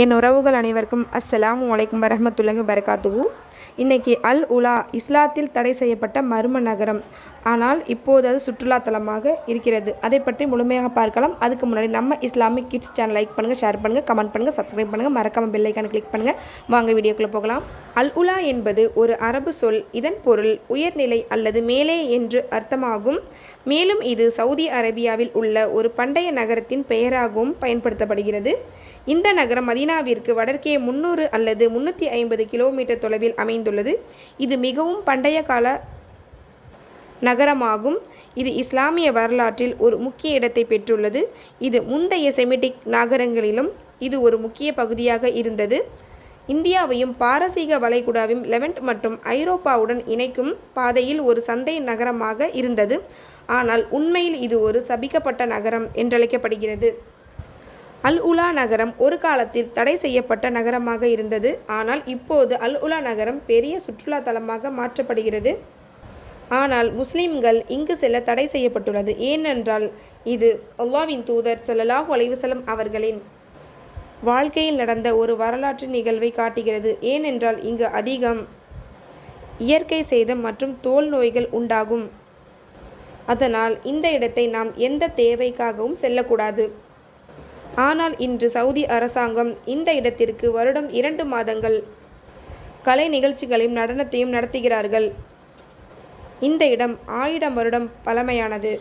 என் உறவுகள் அனைவருக்கும் அஸ்ஸலாமு வலைக்கும் வரஹ்மத்துல்லாஹி வரகாத்துவு இன்னைக்கு அல் உலா இஸ்லாத்தில் தடை செய்யப்பட்ட மர்ம நகரம். ஆனால் இப்போது அது சுற்றுலாத்தலமாக இருக்கிறது. அதை பற்றி முழுமையாக பார்க்கலாம். அதுக்கு முன்னாடி நம்ம இஸ்லாமிக் கிட்ஸ் சேனல் லைக் பண்ணுங்கள் ஷேர் பண்ணுங்கள் கமெண்ட் பண்ணுங்கள் சப்ஸ்கிரைப் பண்ணுங்கள் மறக்காம பெல் கிளிக் பண்ணுங்கள் வாங்க வீடியோக்குள்ளே போகலாம். அல் உலா என்பது ஒரு அரபு சொல். இதன் பொருள் உயர்நிலை அல்லது மேலே என்று அர்த்தமாகும். மேலும் இது சவுதி அரேபியாவில் உள்ள ஒரு பண்டைய நகரத்தின் பெயராகவும் பயன்படுத்தப்படுகிறது. இந்த நகரம் மதீனாவிற்கு வடக்கே முந்நூறு அல்லது முன்னூற்றி ஐம்பது கிலோமீட்டர் தொலைவில் அமைந்துள்ளது. இது மிகவும் பண்டைய கால நகரமாகும். இது இஸ்லாமிய வரலாற்றில் ஒரு முக்கிய இடத்தை பெற்றுள்ளது. இது முந்தைய செமிட்டிக் நகரங்களிலும் இது ஒரு முக்கிய பகுதியாக இருந்தது. இந்தியாவையும் பாரசீக வளைகுடாவையும் லெவன்ட் மற்றும் ஐரோப்பாவுடன் இணைக்கும் பாதையில் ஒரு சந்தை நகரமாக இருந்தது. ஆனால் உண்மையில் இது ஒரு சபிக்கப்பட்ட நகரம் என்றழைக்கப்படுகிறது. அல் உலா நகரம் ஒரு காலத்தில் தடை செய்யப்பட்ட நகரமாக இருந்தது. ஆனால் இப்போது அல் உலா நகரம் பெரிய சுற்றுலா தலமாக மாற்றப்படுகிறது. ஆனால் முஸ்லிம்கள் இங்கு செல்ல தடை செய்யப்பட்டுள்ளது. ஏனென்றால் இது அல்லாவின் தூதர் ஸல்லல்லாஹு அலைஹி அவர்களின் வாழ்க்கையில் நடந்த ஒரு வரலாற்று நிகழ்வை காட்டுகிறது. ஏனென்றால் இங்கு அதிகம் இயற்கை சேதம் மற்றும் தோல் நோய்கள் உண்டாகும். அதனால் இந்த இடத்தை நாம் எந்த தேவைக்காகவும் செல்லக்கூடாது. ஆனால் இன்று சவுதி அரசாங்கம் இந்த இடத்திற்கு வருடம் இரண்டு மாதங்கள் கலை நிகழ்ச்சிகளையும் நடனத்தையும் நடத்துகிறார்கள். இந்த இடம் ஆயிரம் வருடம் பழமையானது.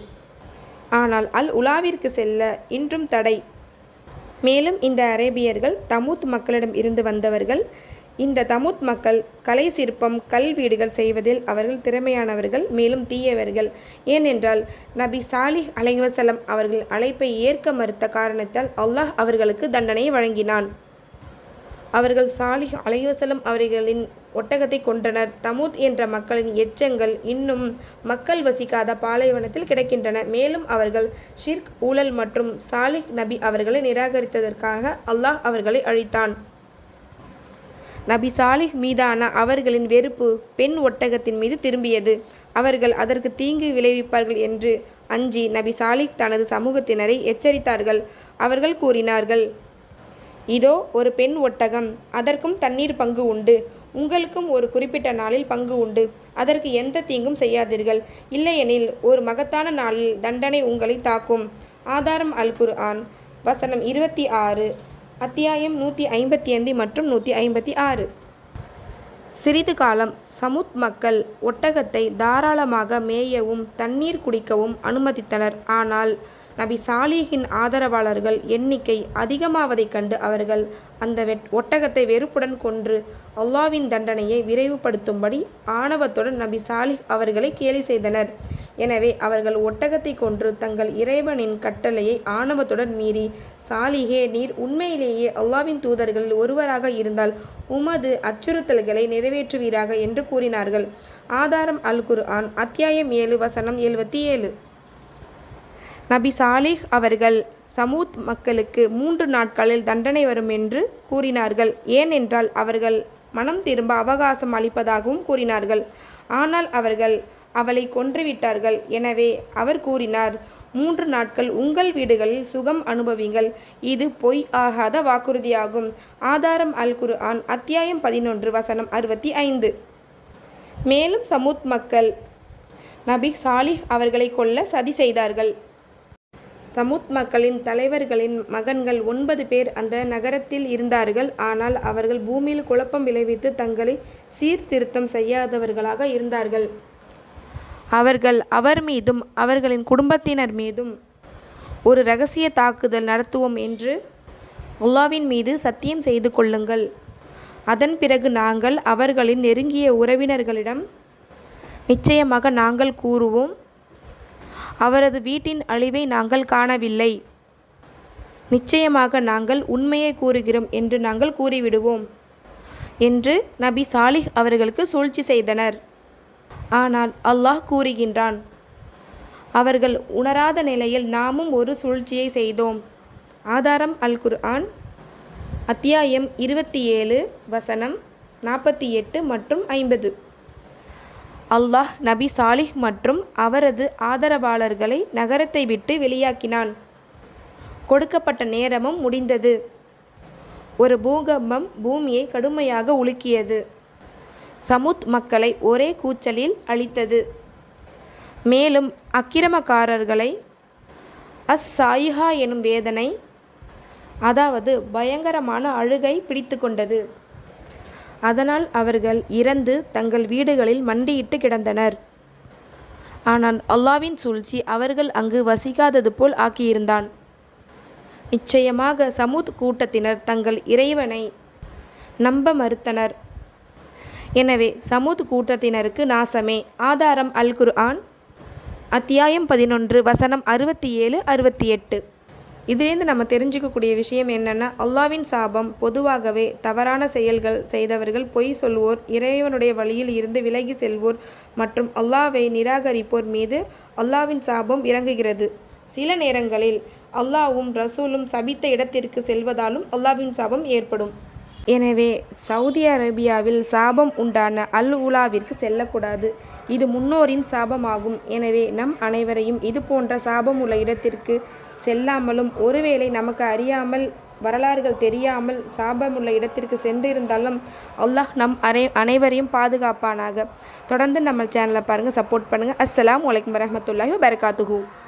ஆனால் அல் உலாவிற்கு செல்ல இன்றும் தடை. மேலும் இந்த அரேபியர்கள் தமூத் மக்களிடம் இருந்து வந்தவர்கள் இந்த தமுத் மக்கள் கலை சிற்பம் கல் வீடுகள் செய்வதில் அவர்கள் திறமையானவர்கள் மேலும் தீயவர்கள். ஏனென்றால் நபி சாலிஹ் அலைவசலம் அவர்கள் அழைப்பை ஏற்க மறுத்த காரணத்தால் அல்லாஹ் அவர்களுக்கு தண்டனையை வழங்கினான். அவர்கள் சாலிஹ் அலைவசலம் அவர்களின் ஒட்டகத்தை கொன்றனர். தமுத் என்ற மக்களின் எச்சங்கள் இன்னும் மக்கள் வசிக்காத பாலைவனத்தில் கிடக்கின்றன. மேலும் அவர்கள் ஷிர்க் ஊழல் மற்றும் சாலிஹ் நபி அவர்களை நிராகரித்ததற்காக அல்லாஹ் அவர்களை அழித்தான். நபி சாலிஹ் மீதான அவர்களின் வெறுப்பு பெண் ஒட்டகத்தின் மீது திரும்பியது. அவர்கள் அதற்கு தீங்கு விளைவிப்பார்கள் என்று அஞ்சி நபி சாலிஹ் தனது சமூகத்தினரை எச்சரித்தார்கள். அவர்கள் கூறினார்கள் இதோ ஒரு பெண் ஒட்டகம் அதற்கும் தண்ணீர் பங்கு உண்டு. உங்களுக்கும் ஒரு குறிப்பிட்ட நாளில் பங்கு உண்டு. அதற்கு எந்த தீங்கும் செய்யாதீர்கள். இல்லையெனில் ஒரு மகத்தான நாளில் தண்டனை உங்களை தாக்கும். ஆதாரம் அல் குர்ஆன் வசனம் இருபத்தி ஆறு. அத்தியாயம் நூற்றி ஐம்பத்தி ஐந்து மற்றும் நூற்றி ஐம்பத்தி ஆறு. சிறிது காலம் சமுத் மக்கள் ஒட்டகத்தை தாராளமாக மேயவும் தண்ணீர் குடிக்கவும் அனுமதித்தனர். ஆனால் நபி சாலிஹின் ஆதரவாளர்கள் எண்ணிக்கை அதிகமாவதைக் கண்டு அவர்கள் அந்த வெட் ஒட்டகத்தை வெறுப்புடன் கொன்று அல்லாவின் தண்டனையை விரைவுபடுத்தும்படி ஆணவத்துடன் நபி சாலிஹ் அவர்களை கேலி செய்தனர். எனவே அவர்கள் ஒட்டகத்தை கொன்று தங்கள் இறைவனின் கட்டளையை ஆணவத்துடன் மீறி சாலிஹே நீர் உண்மையிலேயே அல்லாவின் தூதர்களில் ஒருவராக இருந்தால் உமது அச்சுறுத்தல்களை நிறைவேற்றுவீராக என்று கூறினார்கள். ஆதாரம் அல் குர்ஆன் அத்தியாயம் ஏழு வசனம் எழுபத்தி ஏழு. நபி சாலிஹ் அவர்கள் சமூத் மக்களுக்கு மூன்று நாட்களில் தண்டனை வரும் என்று கூறினார்கள். ஏனென்றால் அவர்கள் மனம் திரும்ப அவகாசம் அளிப்பதாகவும் கூறினார்கள். ஆனால் அவர்கள் அவளை கொன்றுவிட்டார்கள். எனவே அவர் கூறினார் மூன்று நாட்கள் உங்கள் வீடுகளில் சுகம் அனுபவிங்கள் இது பொய் ஆகாத வாக்குறுதியாகும். ஆதாரம் அல் குரு ஆன் அத்தியாயம் பதினொன்று வசனம் அறுபத்தி ஐந்து. மேலும் சமூத் மக்கள் நபி சாலிஹ் அவர்களை கொல்ல சதி செய்தார்கள். சமுத் மக்களின் தலைவர்களின் மகன்கள் ஒன்பது பேர் அந்த நகரத்தில் இருந்தார்கள். ஆனால் அவர்கள் பூமியில் குழப்பம் விளைவித்து தங்களை சீர்திருத்தம் செய்யாதவர்களாக இருந்தார்கள். அவர்கள் அவர் மீதும் அவர்களின் குடும்பத்தினர் மீதும் ஒரு ரகசிய தாக்குதல் நடத்துவோம் என்று அல்லாவின் மீது சத்தியம் செய்து கொள்ளுங்கள். அதன் பிறகு நாங்கள் அவர்களின் நெருங்கிய உறவினர்களிடம் நிச்சயமாக நாங்கள் கூறுவோம் அவரது வீட்டின் அழிவை நாங்கள் காணவில்லை. நிச்சயமாக நாங்கள் உண்மையை கூறுகிறோம் என்று நாங்கள் கூறிவிடுவோம் என்று நபி சாலிஹ் அவர்களுக்கு சூழ்ச்சி செய்தனர். ஆனால் அல்லாஹ் கூறுகின்றான் அவர்கள் உணராத நிலையில் நாமும் ஒரு சூழ்ச்சியை செய்தோம். ஆதாரம் அல் குர்ஆன் அத்தியாயம் இருபத்தி ஏழு வசனம் நாற்பத்தி எட்டு மற்றும் ஐம்பது. அல்லாஹ் நபி சாலிஹ் மற்றும் அவரது ஆதரவாளர்களை நகரத்தை விட்டு வெளியாக்கினான். கொடுக்கப்பட்ட நேரமும் முடிந்தது. ஒரு பூகம்பம் பூமியை கடுமையாக உலுக்கியது. சமுத் மக்களை ஒரே கூச்சலில் அழித்தது. மேலும் அக்கிரமக்காரர்களை அஸ் சாயிஹா எனும் வேதனை அதாவது பயங்கரமான அழுகை பிடித்து கொண்டது. அதனால் அவர்கள் இறந்து தங்கள் வீடுகளில் மண்டியிட்டு கிடந்தனர். ஆனால் அல்லாவின் சூழ்ச்சி அவர்கள் அங்கு வசிக்காதது போல் ஆக்கியிருந்தான். நிச்சயமாக சமூத் கூட்டத்தினர் தங்கள் இறைவனை நம்ப மறுத்தனர். எனவே சமூத் கூட்டத்தினருக்கு நாசமே. ஆதாரம் அல் குர்ஆன் அத்தியாயம் பதினொன்று வசனம் அறுபத்தி ஏழு அறுபத்தி எட்டு இதுலேருந்து நம்ம தெரிஞ்சுக்கக்கூடிய விஷயம் என்னென்னா அல்லாவின் சாபம் பொதுவாகவே தவறான செயல்கள் செய்தவர்கள் பொய் சொல்வோர் இறைவனுடைய வழியில் இருந்து விலகி செல்வோர் மற்றும் அல்லாவை நிராகரிப்போர் மீது அல்லாவின் சாபம் இறங்குகிறது. சில நேரங்களில் அல்லாவும் ரசூலும் சபித்த இடத்திற்கு செல்வதாலும் அல்லாவின் சாபம் ஏற்படும். எனவே சவுதி அரேபியாவில் சாபம் உண்டான அல் உலாவிற்கு செல்லக்கூடாது. இது முன்னோரின் சாபமாகும். எனவே நம் அனைவரையும் இது போன்ற சாபம் உள்ள இடத்திற்கு செல்லாமலும் ஒருவேளை நமக்கு அறியாமல் வரலாறுகள் தெரியாமல் சாபமுள்ள இடத்திற்கு சென்றிருந்தாலும் அல்லாஹ் நம் அனை அனைவரையும் பாதுகாப்பானாக. தொடர்ந்து நம்ம சேனலை பாருங்கள் சப்போர்ட் பண்ணுங்கள் அஸ்லாம் வலைக்கம் வரமத்துல்லாஹி வபரகாத்துஹு.